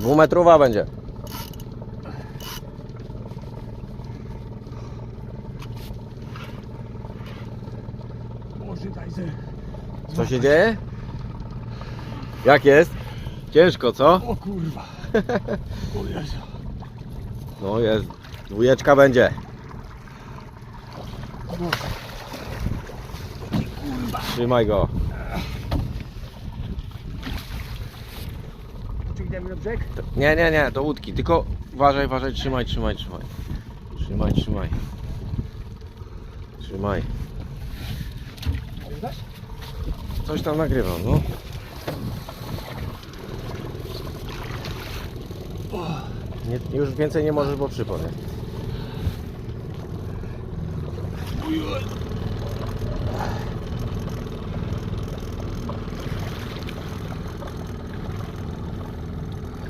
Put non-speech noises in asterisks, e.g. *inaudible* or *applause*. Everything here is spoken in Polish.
Dwumetrowa będzie. Co się dzieje? Jak jest? Ciężko, co? O kurwa. *laughs* O Jezu. No jest. Dwójeczka będzie. Trzymaj go. Pociągniemy na brzeg? Nie, nie, nie, do łódki. Tylko uważaj, uważaj, trzymaj, trzymaj, trzymaj. Trzymaj, trzymaj. Trzymaj. Coś tam nagrywam, no. Nie, już więcej nie możesz, bo uj.